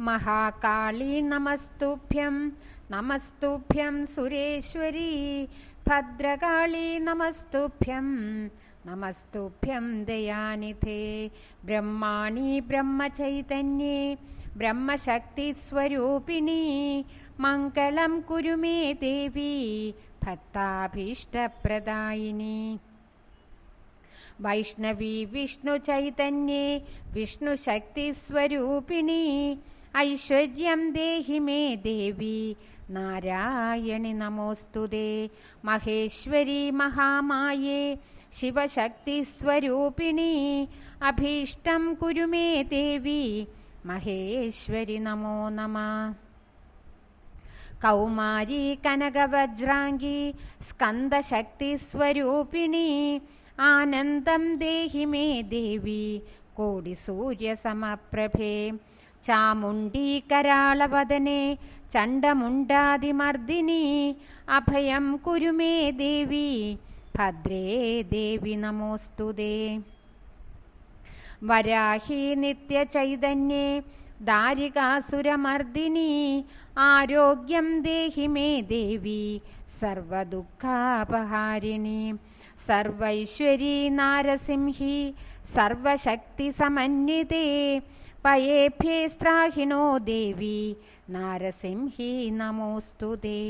महाकाली नमस्तुभ्यं नमस्तुभ्यं सुरेश्वरी भद्रकाली नमस्तुभ्यं नमस्तुभ्यं दयानिधे ब्रह्माणि ब्रह्मचैतन्ये ब्रह्मशक्तिस्वरूपिणी मङ्गलं कुरु मे देवी भक्ताभीष्टप्रदायिनी। वैष्णवी विष्णुचैतन्ये विष्णुशक्तिस्वरूपिणी ഐശ്വര്യം ദേഹി മേ ദേവി നാരായണി നമോസ്തുതേ. മഹേശ്വരി മഹാമായേ ശിവശക്തി സ്വരൂപിണി അഭീഷ്ടം കുരു മേ ദേവി മഹേശ്വരി നമോ നമ. കൗമാരി കനകവജ്രാംഗി സ്കന്ദശക്തി സ്വരൂപിണി ആനന്ദം ദേഹി മേ ദേവി കോടി സൂര്യസമപ്രഭേ ചാമുണ്ഡി കരാളവദനെ ചണ്ഡമുണ്ടാതിമർദിനി അഭയം കുരുമേ ദേവി ഭദ്രേ ദേവി നമോസ്തുതേ. വരാഹി നിത്യചൈതന്യേ ദാരികാസുരമർദിനി ആരോഗ്യം ദേഹി മേ ദേവി സർവദുഃഖാപഹാരിണി സർവൈശ്വരി നാരസിംഹി സർവശക്തി സമന്വിതേ പയേഭ്യേ ദേവി നാരസിംഹി നമോസ്തുതേ.